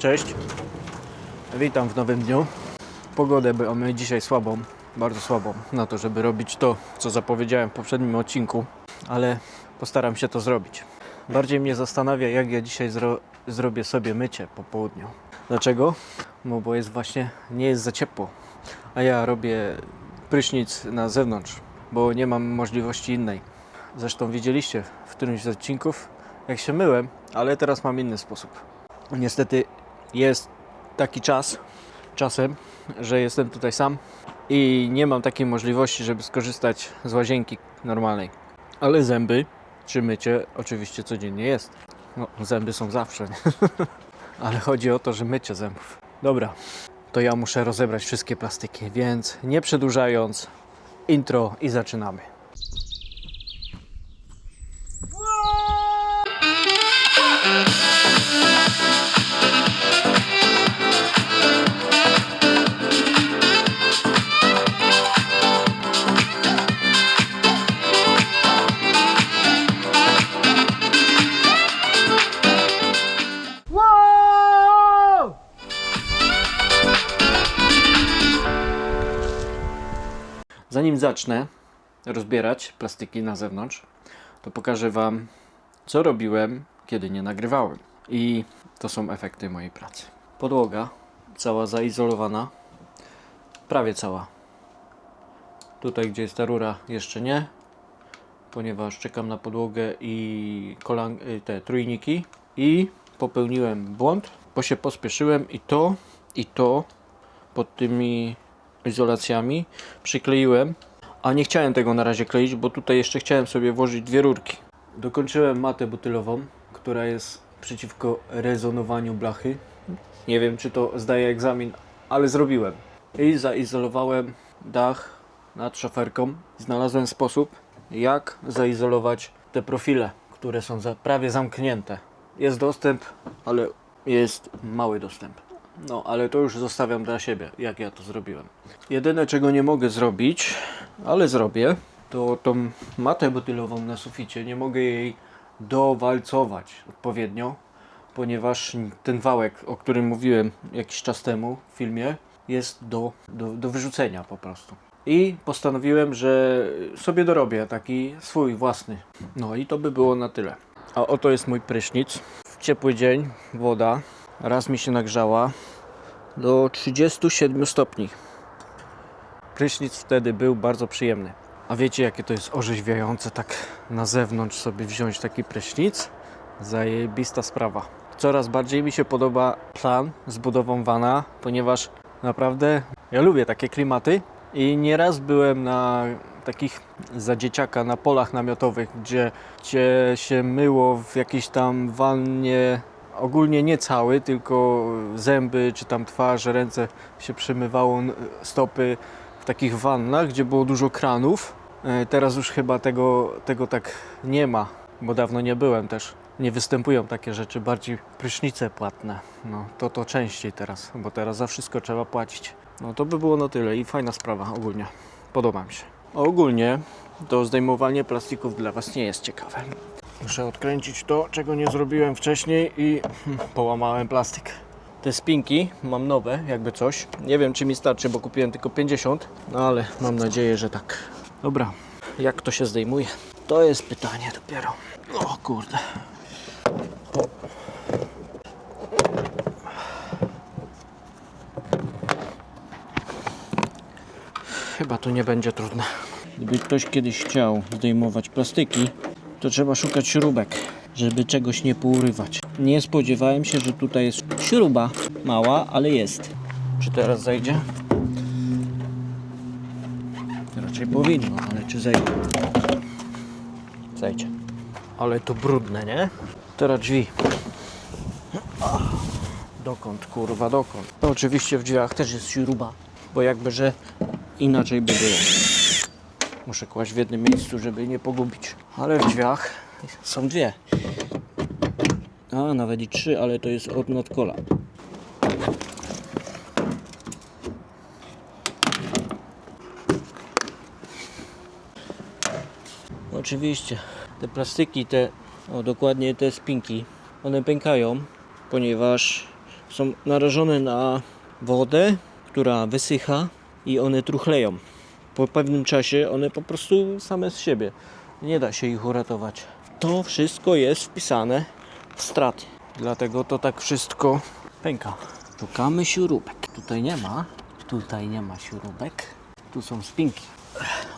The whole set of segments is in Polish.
Cześć. Witam w nowym dniu. Pogodę mamy dzisiaj słabą, bardzo słabą na to, żeby robić to, co zapowiedziałem w poprzednim odcinku, ale postaram się to zrobić. Bardziej mnie zastanawia, jak ja dzisiaj zro- zrobię sobie mycie po południu. Dlaczego? No bo jest właśnie, nie jest za ciepło, a ja robię prysznic na zewnątrz, bo nie mam możliwości innej. Zresztą widzieliście w którymś z odcinków, jak się myłem, ale teraz mam inny sposób. Niestety jest taki czas, czasem, że jestem tutaj sam i nie mam takiej możliwości, żeby skorzystać z łazienki normalnej. Ale zęby czy mycie oczywiście codziennie jest. No, zęby są zawsze, nie? ale chodzi o to, że mycie zębów. Dobra, to ja muszę rozebrać wszystkie plastyki, więc nie przedłużając, intro i zaczynamy. Zacznę rozbierać plastiki na zewnątrz, to pokażę Wam, co robiłem, kiedy nie nagrywałem. I to są efekty mojej pracy. Podłoga cała zaizolowana, prawie cała. Tutaj, gdzie jest ta rura, jeszcze nie, ponieważ czekam na podłogę i y, te trójniki. I popełniłem błąd, bo się pospieszyłem i to, i to pod tymi izolacjami przykleiłem, a nie chciałem tego na razie kleić, bo tutaj jeszcze chciałem sobie włożyć dwie rurki. Dokończyłem matę butylową, która jest przeciwko rezonowaniu blachy. Nie wiem, czy to zdaje egzamin, ale zrobiłem. I zaizolowałem dach nad szoferką. Znalazłem sposób, jak zaizolować te profile, które są za, prawie zamknięte. Jest dostęp, ale jest mały dostęp. No, ale to już zostawiam dla siebie, jak ja to zrobiłem. Jedyne, czego nie mogę zrobić, ale zrobię, to tą matę butylową na suficie, nie mogę jej dowalcować odpowiednio, ponieważ ten wałek, o którym mówiłem jakiś czas temu w filmie, jest do, do, do wyrzucenia po prostu. I postanowiłem, że sobie dorobię taki swój własny. No i to by było na tyle. A oto jest mój prysznic. W ciepły dzień woda raz mi się nagrzała do 37 stopni. Prysznic wtedy był bardzo przyjemny. A wiecie jakie to jest orzeźwiające tak na zewnątrz sobie wziąć taki prysznic? Zajebista sprawa. Coraz bardziej mi się podoba plan z budową wana, ponieważ naprawdę ja lubię takie klimaty i nieraz byłem na takich za dzieciaka na polach namiotowych, gdzie, gdzie się myło w jakiejś tam wannie ogólnie nie cały, tylko zęby czy tam twarz, ręce się przemywało, stopy w takich wannach, gdzie było dużo kranów. E, Teraz już chyba tego, tego tak nie ma, bo dawno nie byłem też. Nie występują takie rzeczy, bardziej prysznice płatne. No to to częściej teraz, bo teraz za wszystko trzeba płacić. No to by było na tyle i fajna sprawa ogólnie. Podoba mi się. Ogólnie to zdejmowanie plastików dla Was nie jest ciekawe. Muszę odkręcić to, czego nie zrobiłem wcześniej i hmm, połamałem plastik. Te spinki mam nowe, jakby coś. Nie wiem, czy mi starczy, bo kupiłem tylko 50, no ale mam nadzieję, że tak. Dobra, jak to się zdejmuje? To jest pytanie dopiero. O kurde. Chyba to nie będzie trudne. Gdyby ktoś kiedyś chciał zdejmować plastiki, to trzeba szukać śrubek, żeby czegoś nie pourywać. Nie spodziewałem się, że tutaj jest śruba mała, ale jest. Czy teraz zejdzie? Raczej powinno, ale czy zejdzie? Zejdzie. Ale to brudne, nie? Teraz drzwi. Dokąd, kurwa, dokąd? No, oczywiście w drzwiach też jest śruba, bo jakby, że inaczej by było. Muszę kłaść w jednym miejscu, żeby nie pogubić. Ale w drzwiach są dwie. A, nawet i trzy, ale to jest od nadkola. Oczywiście, te plastiki, te, o dokładnie te spinki, one pękają, ponieważ są narażone na wodę, która wysycha i one truchleją. Po pewnym czasie one po prostu same z siebie. Nie da się ich uratować. To wszystko jest wpisane w straty. Dlatego to tak wszystko pęka. Szukamy śrubek. Tutaj nie ma. Tutaj nie ma śrubek. Tu są spinki.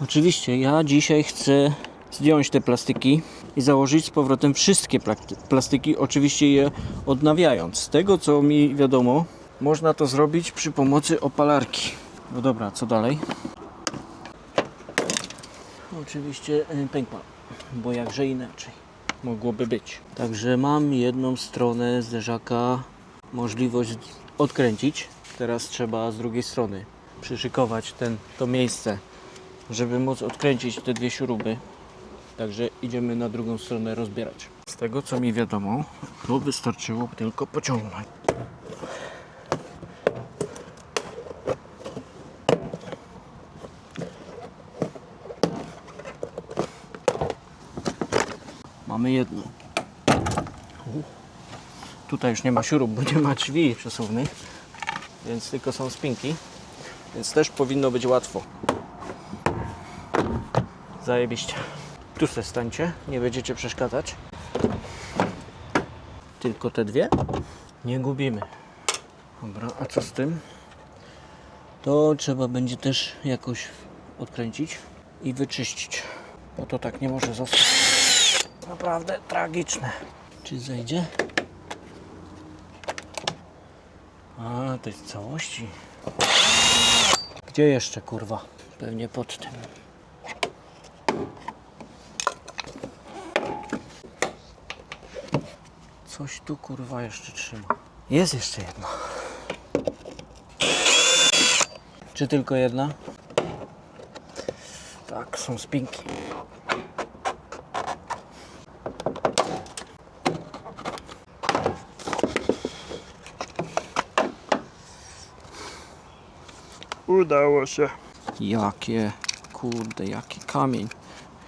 Oczywiście ja dzisiaj chcę zdjąć te plastyki i założyć z powrotem wszystkie plastyki, oczywiście je odnawiając. Z tego co mi wiadomo, można to zrobić przy pomocy opalarki. No dobra, co dalej? Oczywiście y, pękła, bo jakże inaczej mogłoby być. Także mam jedną stronę zderzaka możliwość odkręcić. Teraz trzeba z drugiej strony przyszykować ten, to miejsce, żeby móc odkręcić te dwie śruby. Także idziemy na drugą stronę rozbierać. Z tego co mi wiadomo, to wystarczyło tylko pociągnąć. Mamy jedno. U. Tutaj już nie ma śrub, bo nie ma drzwi przesuwnych, więc tylko są spinki, więc też powinno być łatwo. Zajebiście. Tu se stańcie, nie będziecie przeszkadzać. Tylko te dwie? Nie gubimy. Dobra, a co z tym? To trzeba będzie też jakoś odkręcić i wyczyścić, bo to tak nie może zostać. Naprawdę tragiczne. Czy zejdzie? A, to jest w całości. Gdzie jeszcze, kurwa? Pewnie pod tym. Coś tu, kurwa, jeszcze trzyma. Jest jeszcze jedna. Czy tylko jedna? Tak, są spinki. Udało się. Jakie, kurde, jaki kamień.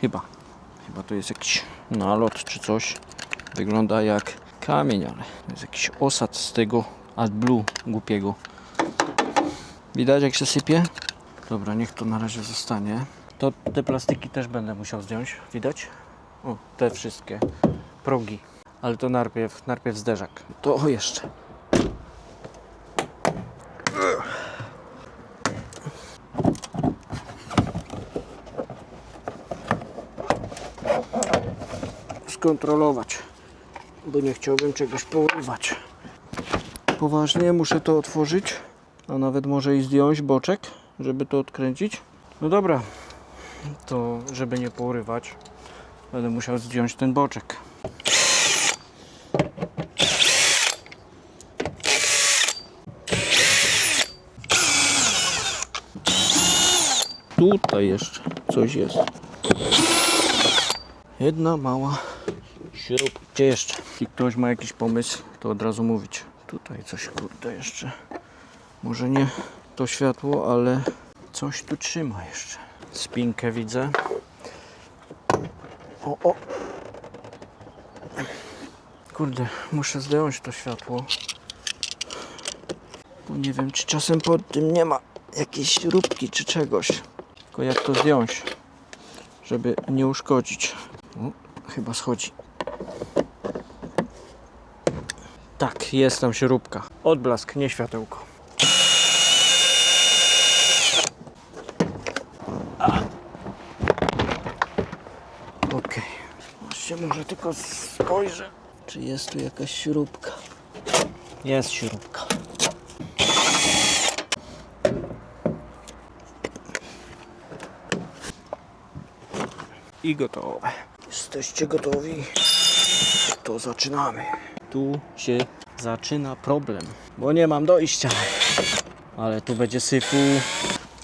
Chyba, chyba to jest jakiś nalot czy coś. Wygląda jak kamień, ale to jest jakiś osad z tego AdBlue głupiego. Widać jak się sypie? Dobra, niech to na razie zostanie. To te plastiki też będę musiał zdjąć, widać? O, te wszystkie progi. Ale to najpierw, najpierw zderzak. To jeszcze. Skontrolować, bo nie chciałbym czegoś porywać. Poważnie muszę to otworzyć, a nawet może i zdjąć boczek, żeby to odkręcić. No dobra, to żeby nie porywać, będę musiał zdjąć ten boczek. Tutaj jeszcze coś jest. Jedna mała śrub. Gdzie jeszcze? Jeśli ktoś ma jakiś pomysł, to od razu mówić. Tutaj coś kurde jeszcze. Może nie to światło, ale coś tu trzyma jeszcze. Spinkę widzę. O, o. Kurde, muszę zdjąć to światło. Bo nie wiem, czy czasem pod tym nie ma jakiejś śrubki czy czegoś. Tylko jak to zdjąć, żeby nie uszkodzić. O, chyba schodzi. Tak, jest tam śrubka. Odblask, nie światełko. Okej. Właśnie może tylko spojrzę, czy jest tu jakaś śrubka. Jest śrubka. I gotowe. Jesteście gotowi? To zaczynamy. Tu się zaczyna problem, bo nie mam dojścia. Ale tu będzie syfu.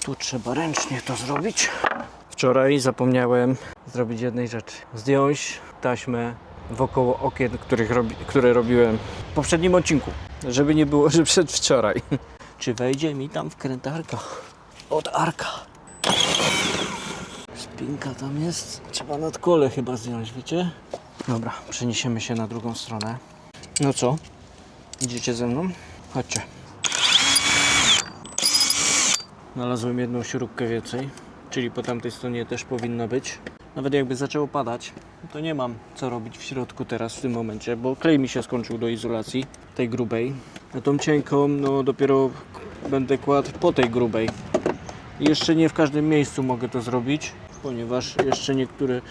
Tu trzeba ręcznie to zrobić. Wczoraj zapomniałem zrobić jednej rzeczy. Zdjąć taśmę wokoło okien, których robi, które robiłem w poprzednim odcinku. Żeby nie było, że przedwczoraj. Czy wejdzie mi tam wkrętarka od arka? Spinka tam jest. Trzeba nad kole chyba zdjąć, wiecie? Dobra, przeniesiemy się na drugą stronę. No co? Idziecie ze mną? Chodźcie. Znalazłem jedną śrubkę więcej, czyli po tamtej stronie też powinno być. Nawet jakby zaczęło padać, to nie mam co robić w środku teraz w tym momencie, bo klej mi się skończył do izolacji, tej grubej. Na tą cienką, no dopiero będę kładł po tej grubej. Jeszcze nie w każdym miejscu mogę to zrobić, ponieważ jeszcze niektóre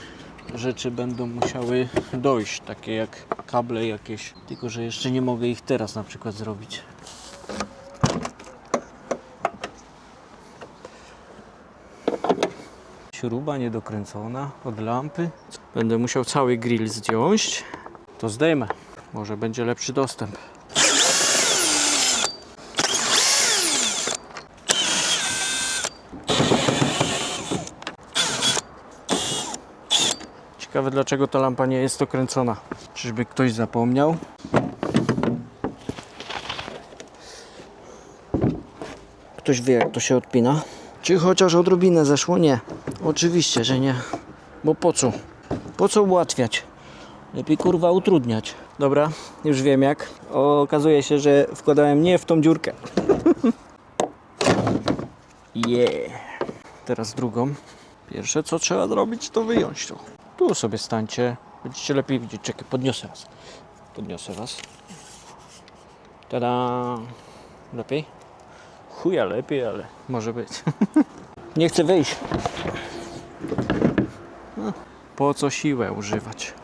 rzeczy będą musiały dojść, takie jak kable jakieś, tylko że jeszcze nie mogę ich teraz na przykład zrobić. Śruba niedokręcona od lampy. Będę musiał cały grill zdjąć. To zdejmę. Może będzie lepszy dostęp. Dlaczego ta lampa nie jest dokręcona. Czyżby ktoś zapomniał? Ktoś wie jak to się odpina? Czy chociaż odrobinę zeszło? Nie. Oczywiście, że nie. Bo po co? Po co ułatwiać? Lepiej kurwa utrudniać. Dobra, już wiem jak. Okazuje się, że wkładałem nie w tą dziurkę. Yeah. Teraz drugą. Pierwsze co trzeba zrobić to wyjąć to. Tu sobie stańcie. Będziecie lepiej widzieć. Czekaj, podniosę was. Podniosę was. Tada. Lepiej? Chuja lepiej, ale może być. Nie chcę wyjść. No, Po co siłę używać?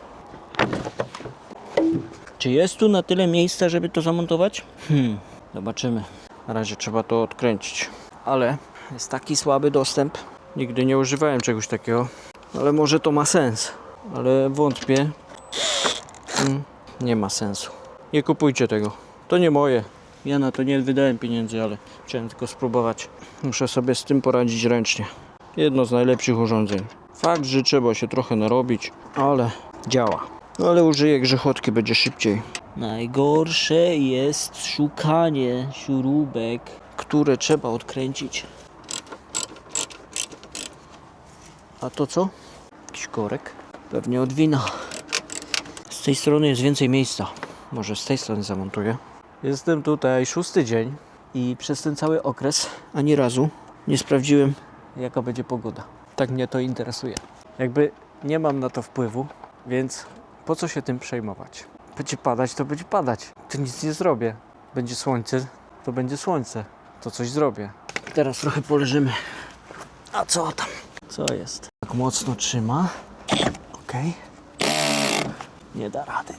Czy jest tu na tyle miejsca, żeby to zamontować? Hmm, zobaczymy. Na razie trzeba to odkręcić. Ale jest taki słaby dostęp. Nigdy nie używałem czegoś takiego. Ale może to ma sens. Ale wątpię. Hmm, nie ma sensu. Nie kupujcie tego. To nie moje. Ja na to nie wydałem pieniędzy, ale chciałem tylko spróbować. Muszę sobie z tym poradzić ręcznie. Jedno z najlepszych urządzeń. Fakt, że trzeba się trochę narobić, ale działa. No ale użyję grzechotki, będzie szybciej. Najgorsze jest szukanie śrubek, które trzeba odkręcić. A to co? Jakiś korek? Pewnie od wina. Z tej strony jest więcej miejsca. Może z tej strony zamontuję. Jestem tutaj szósty dzień i przez ten cały okres ani razu nie sprawdziłem, jaka będzie pogoda. Tak mnie to interesuje. Jakby nie mam na to wpływu, więc po co się tym przejmować? Będzie padać, to będzie padać. To nic nie zrobię. Będzie słońce, to będzie słońce. To coś zrobię. Teraz trochę poleżymy. A co tam? Co jest? Tak mocno trzyma. Ok. Nie da rady.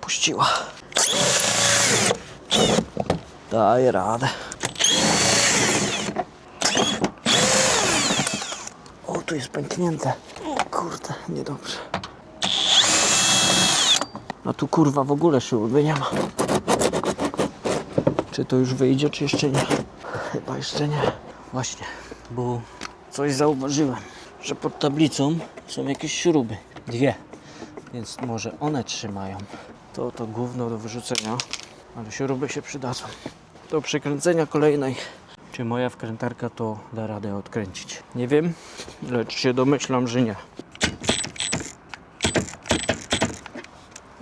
Puściła. Daje radę. O, tu jest pęknięte. Kurde, niedobrze. A tu kurwa w ogóle śruby nie ma. Czy to już wyjdzie, czy jeszcze nie? Chyba jeszcze nie. Właśnie, bo coś zauważyłem, że pod tablicą są jakieś śruby. Dwie. Więc może one trzymają. To to gówno do wyrzucenia, ale śruby się przydadzą. Do przekręcenia kolejnej. Czy moja wkrętarka to da radę odkręcić? Nie wiem, lecz się domyślam, że nie.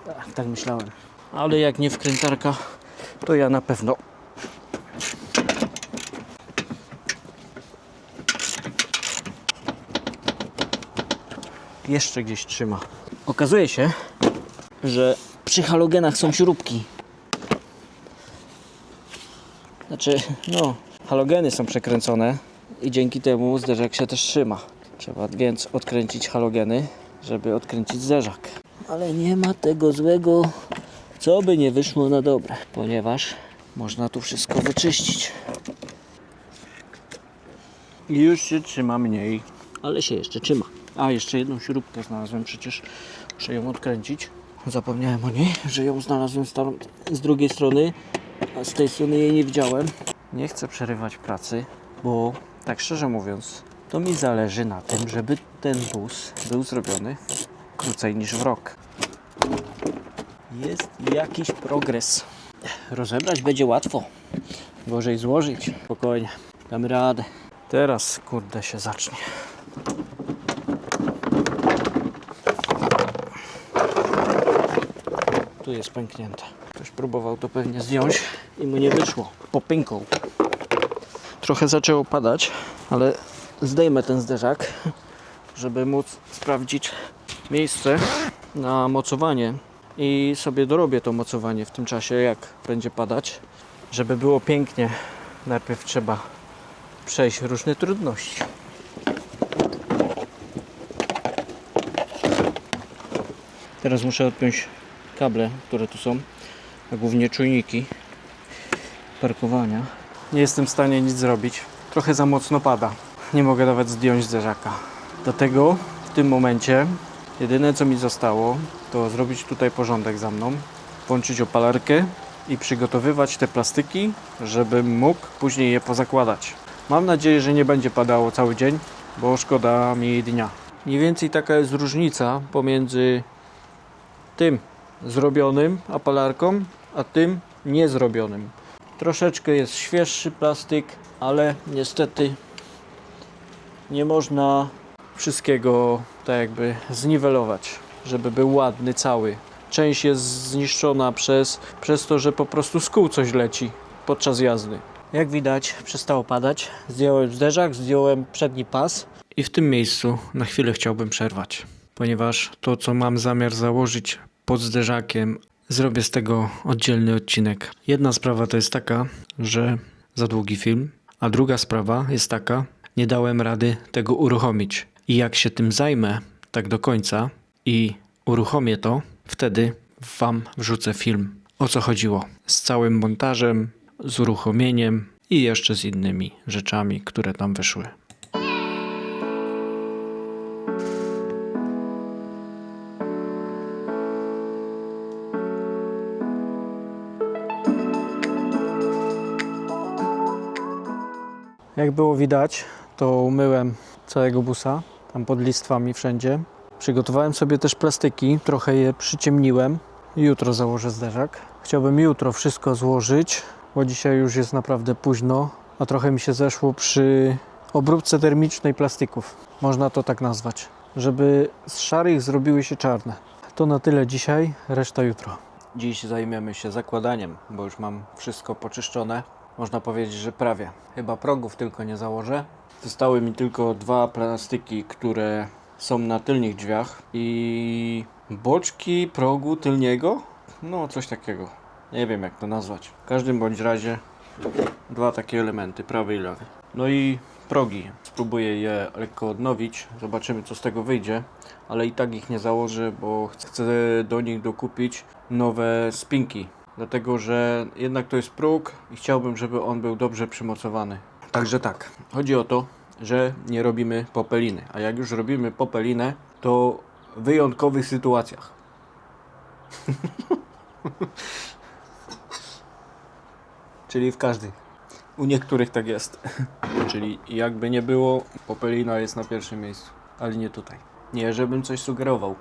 Tak, tak myślałem. Ale jak nie wkrętarka, to ja na pewno. Jeszcze gdzieś trzyma. Okazuje się, że przy halogenach są śrubki. Znaczy, no, halogeny są przekręcone i dzięki temu zderzak się też trzyma. Trzeba więc odkręcić halogeny, żeby odkręcić zderzak. Ale nie ma tego złego, co by nie wyszło na dobre, ponieważ można tu wszystko wyczyścić. Już się trzyma mniej, ale się jeszcze trzyma. A, jeszcze jedną śrubkę znalazłem przecież. Muszę ją odkręcić. Zapomniałem o niej, że ją znalazłem z, drugiej strony, a z tej strony jej nie widziałem. Nie chcę przerywać pracy, bo tak szczerze mówiąc, to mi zależy na tym, żeby ten bus był zrobiony krócej niż w rok. Jest jakiś progres. Rozebrać będzie łatwo. Gorzej złożyć. Spokojnie. Damy radę. Teraz kurde się zacznie. Tu jest pęknięte. Ktoś próbował to pewnie zdjąć i mu nie wyszło. Popękał. Trochę zaczęło padać, ale zdejmę ten zderzak, żeby móc sprawdzić miejsce na mocowanie i sobie dorobię to mocowanie w tym czasie, jak będzie padać. Żeby było pięknie, najpierw trzeba przejść różne trudności. Teraz muszę odpiąć kable, które tu są, a głównie czujniki parkowania. Nie jestem w stanie nic zrobić. Trochę za mocno pada. Nie mogę nawet zdjąć zderzaka. Dlatego w tym momencie jedyne co mi zostało to zrobić tutaj porządek za mną, włączyć opalarkę i przygotowywać te plastyki, żebym mógł później je pozakładać. Mam nadzieję, że nie będzie padało cały dzień, bo szkoda mi dnia. Mniej więcej taka jest różnica pomiędzy tym zrobionym opalarką, a tym niezrobionym. Troszeczkę jest świeższy plastyk, ale niestety nie można wszystkiego tak jakby zniwelować, żeby był ładny cały. Część jest zniszczona przez, przez to, że po prostu z kół coś leci podczas jazdy. Jak widać przestało padać, zdjąłem zderzak, zdjąłem przedni pas i w tym miejscu na chwilę chciałbym przerwać, ponieważ to co mam zamiar założyć pod zderzakiem zrobię z tego oddzielny odcinek. Jedna sprawa to jest taka, że za długi film, a druga sprawa jest taka, nie dałem rady tego uruchomić. I jak się tym zajmę tak do końca i uruchomię to, wtedy Wam wrzucę film. O co chodziło? Z całym montażem, z uruchomieniem i jeszcze z innymi rzeczami, które tam wyszły. Jak było widać, to umyłem całego busa, tam pod listwami wszędzie. Przygotowałem sobie też plastyki, trochę je przyciemniłem. Jutro założę zderzak. Chciałbym jutro wszystko złożyć, bo dzisiaj już jest naprawdę późno, a trochę mi się zeszło przy obróbce termicznej plastików. Można to tak nazwać. Żeby z szarych zrobiły się czarne. To na tyle dzisiaj, reszta jutro. Dziś zajmiemy się zakładaniem, bo już mam wszystko poczyszczone. Można powiedzieć, że prawie. Chyba progów tylko nie założę. Zostały mi tylko dwa plastyki, które są na tylnych drzwiach i boczki progu tylniego. No, coś takiego. Nie wiem jak to nazwać. W każdym bądź razie dwa takie elementy, prawy i lewy. No i progi. Spróbuję je lekko odnowić. Zobaczymy co z tego wyjdzie. Ale i tak ich nie założę, bo chcę do nich dokupić nowe spinki. Dlatego, że jednak to jest próg i chciałbym, żeby on był dobrze przymocowany. Także tak, chodzi o to, że nie robimy popeliny. A jak już robimy popelinę, to w wyjątkowych sytuacjach. Czyli w każdych. U niektórych tak jest. Czyli jakby nie było, popelina jest na pierwszym miejscu, ale nie tutaj. Nie, żebym coś sugerował.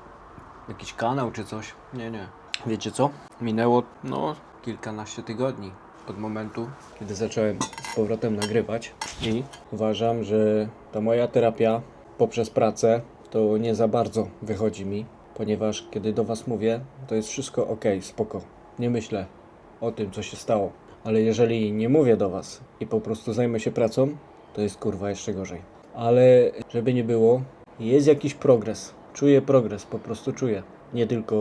Jakiś kanał czy coś. Nie, nie. Wiecie co? Minęło no kilkanaście tygodni od momentu, kiedy zacząłem z powrotem nagrywać i uważam, że ta moja terapia poprzez pracę to nie za bardzo wychodzi mi, ponieważ kiedy do Was mówię, to jest wszystko ok, spoko. Nie myślę o tym, co się stało. Ale jeżeli nie mówię do Was i po prostu zajmę się pracą, to jest kurwa jeszcze gorzej. Ale żeby nie było, jest jakiś progres. Czuję progres, po prostu czuję. Nie tylko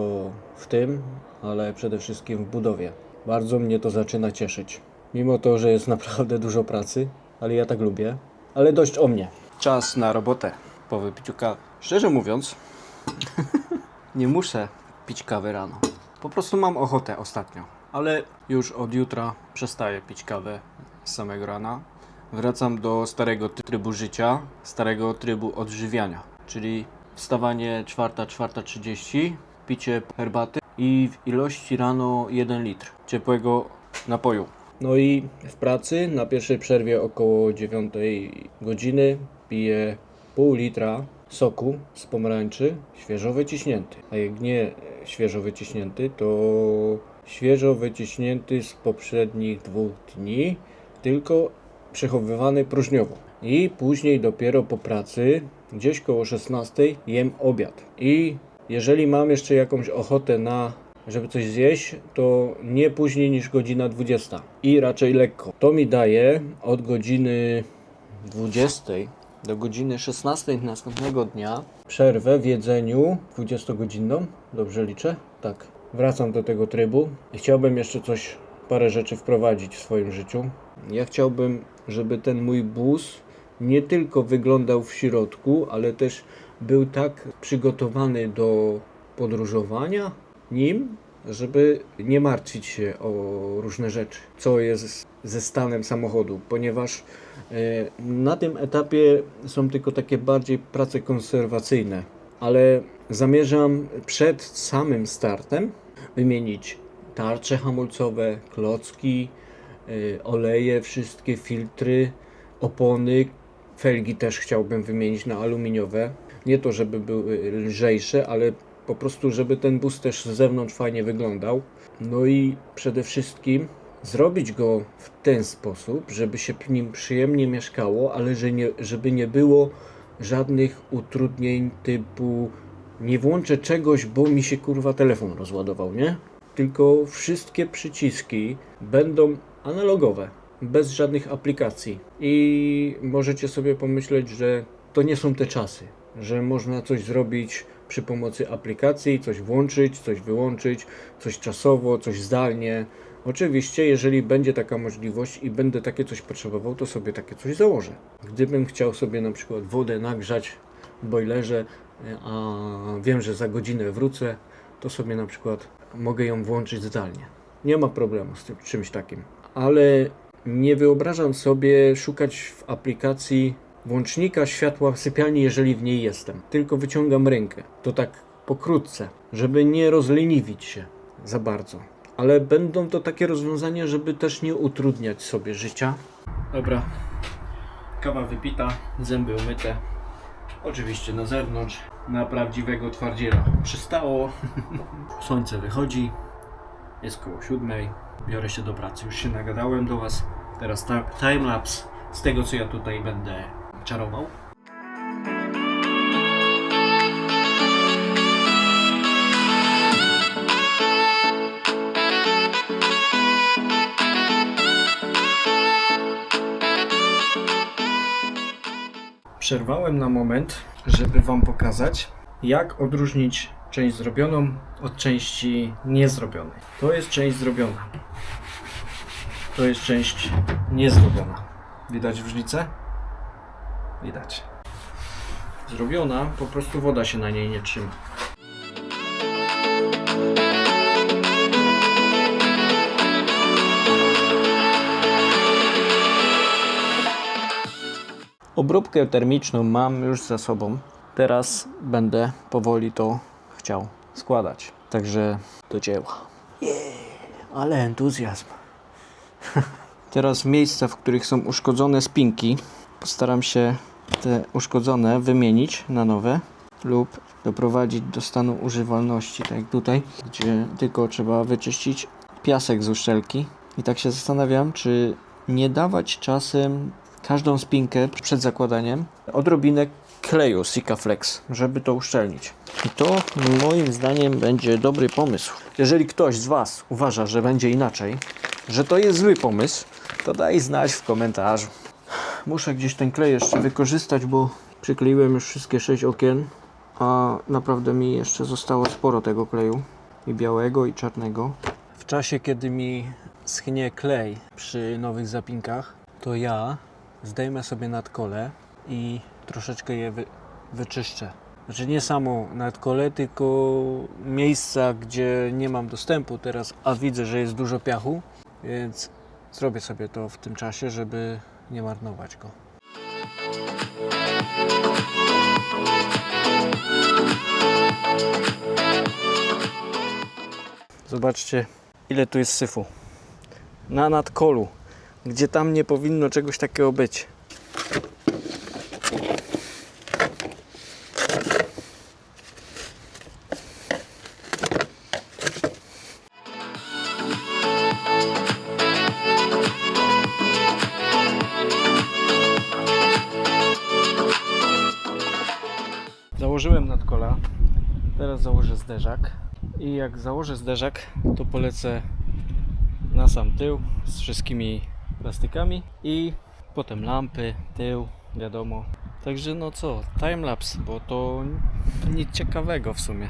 w tym, ale przede wszystkim w budowie. Bardzo mnie to zaczyna cieszyć. Mimo to, że jest naprawdę dużo pracy, ale ja tak lubię. Ale dość o mnie. Czas na robotę po wypiciu kawy. Szczerze mówiąc, nie muszę pić kawy rano. Po prostu mam ochotę ostatnio. Ale już od jutra przestaję pić kawę z samego rana. Wracam do starego trybu życia, starego trybu odżywiania. Czyli wstawanie 4, 4.30, picie herbaty i w ilości rano 1 litr ciepłego napoju. No i w pracy na pierwszej przerwie około 9 godziny piję pół litra soku z pomarańczy świeżo wyciśnięty. A jak nie świeżo wyciśnięty, to świeżo wyciśnięty z poprzednich dwóch dni, tylko przechowywany próżniowo. I później dopiero po pracy, gdzieś koło 16 jem obiad. I jeżeli mam jeszcze jakąś ochotę na żeby coś zjeść, to nie później niż godzina 20 i raczej lekko. To mi daje od godziny 20 do godziny 16 następnego dnia przerwę w jedzeniu 20-godzinną. Dobrze liczę? Tak. Wracam do tego trybu. Chciałbym jeszcze coś, parę rzeczy wprowadzić w swoim życiu. Ja chciałbym, żeby ten mój bus nie tylko wyglądał w środku, ale też był tak przygotowany do podróżowania nim, żeby nie martwić się o różne rzeczy, co jest ze stanem samochodu, ponieważ e, na tym etapie są tylko takie bardziej prace konserwacyjne, ale zamierzam przed samym startem wymienić tarcze hamulcowe, klocki, e, oleje, wszystkie filtry, opony, felgi też chciałbym wymienić na aluminiowe. Nie to, żeby były lżejsze, ale po prostu, żeby ten bus też z zewnątrz fajnie wyglądał. No i przede wszystkim zrobić go w ten sposób, żeby się nim przyjemnie mieszkało, ale że nie, żeby nie było żadnych utrudnień typu nie włączę czegoś, bo mi się kurwa telefon rozładował, nie? Tylko wszystkie przyciski będą analogowe, bez żadnych aplikacji. I możecie sobie pomyśleć, że to nie są te czasy, że można coś zrobić przy pomocy aplikacji, coś włączyć, coś wyłączyć, coś czasowo, coś zdalnie. Oczywiście, jeżeli będzie taka możliwość i będę takie coś potrzebował, to sobie takie coś założę. Gdybym chciał sobie na przykład wodę nagrzać w boilerze, a wiem, że za godzinę wrócę, to sobie na przykład mogę ją włączyć zdalnie. Nie ma problemu z tym czymś takim. Ale nie wyobrażam sobie szukać w aplikacji włącznika światła w sypialni, jeżeli w niej jestem. Tylko wyciągam rękę. To tak pokrótce, żeby nie rozleniwić się za bardzo. Ale będą to takie rozwiązania, żeby też nie utrudniać sobie życia. Dobra. Kawa wypita, zęby umyte. Oczywiście na zewnątrz, na prawdziwego twardziela. Przystało. Słońce wychodzi. Jest koło siódmej. Biorę się do pracy. Już się nagadałem do Was. Teraz timelapse z tego, co ja tutaj będę czarował. Przerwałem na moment, żeby Wam pokazać, jak odróżnić część zrobioną od części niezrobionej. To jest część zrobiona. To jest część niezrobiona. Widać różnicę? Widać. Zrobiona, po prostu woda się na niej nie trzyma. Obróbkę termiczną mam już za sobą. Teraz będę powoli to chciał składać. Także do dzieła. Yeah, ale entuzjazm. Teraz miejsca, w których są uszkodzone spinki, postaram się te uszkodzone wymienić na nowe lub doprowadzić do stanu używalności, tak jak tutaj, gdzie tylko trzeba wyczyścić piasek z uszczelki. I tak się zastanawiam, czy nie dawać czasem każdą spinkę przed zakładaniem odrobinę kleju Sikaflex, żeby to uszczelnić. I to moim zdaniem będzie dobry pomysł. Jeżeli ktoś z Was uważa, że będzie inaczej, że to jest zły pomysł, to daj znać w komentarzu. Muszę gdzieś ten klej jeszcze wykorzystać, bo przykleiłem już wszystkie 6 okien, a naprawdę mi jeszcze zostało sporo tego kleju i białego i czarnego. W czasie, kiedy mi schnie klej przy nowych zapinkach, to ja zdejmę sobie nadkole i troszeczkę je wy, wyczyszczę. Znaczy nie samo nadkole, tylko miejsca, gdzie nie mam dostępu teraz, a widzę, że jest dużo piachu, więc zrobię sobie to w tym czasie, żeby nie marnować go. Zobaczcie, ile tu jest syfu. Na nadkolu, gdzie tam nie powinno czegoś takiego być. Zderzak. I jak założę zderzak, to polecę na sam tył z wszystkimi plastykami i potem lampy, tył, wiadomo. Także no co, timelapse, bo to nic ciekawego w sumie.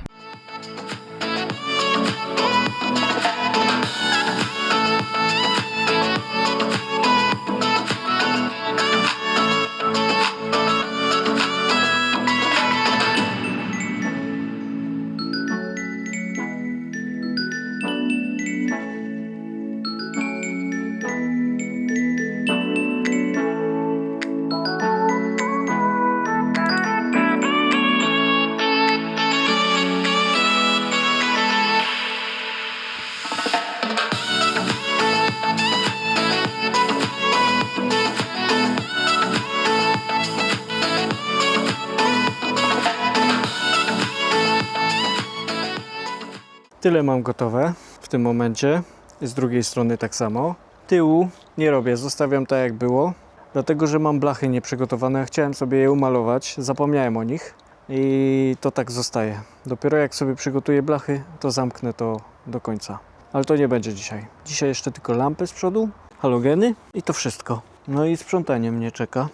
Tyle mam gotowe w tym momencie. Z drugiej strony tak samo. Tyłu nie robię, zostawiam tak jak było. Dlatego, że mam blachy nieprzygotowane. Chciałem sobie je umalować, zapomniałem o nich i to tak zostaje. Dopiero jak sobie przygotuję blachy, to zamknę to do końca. Ale to nie będzie dzisiaj. Dzisiaj jeszcze tylko lampy z przodu, halogeny i to wszystko. No i sprzątanie mnie czeka.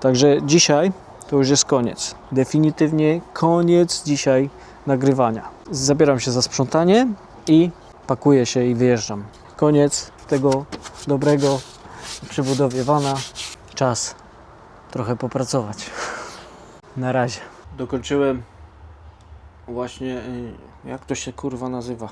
Także dzisiaj to już jest koniec. Definitywnie koniec dzisiaj nagrywania. Zabieram się za sprzątanie i pakuję się i wyjeżdżam. Koniec tego dobrego przy budowie wana. Czas trochę popracować. Na razie. Dokończyłem właśnie, y, jak to się kurwa nazywa?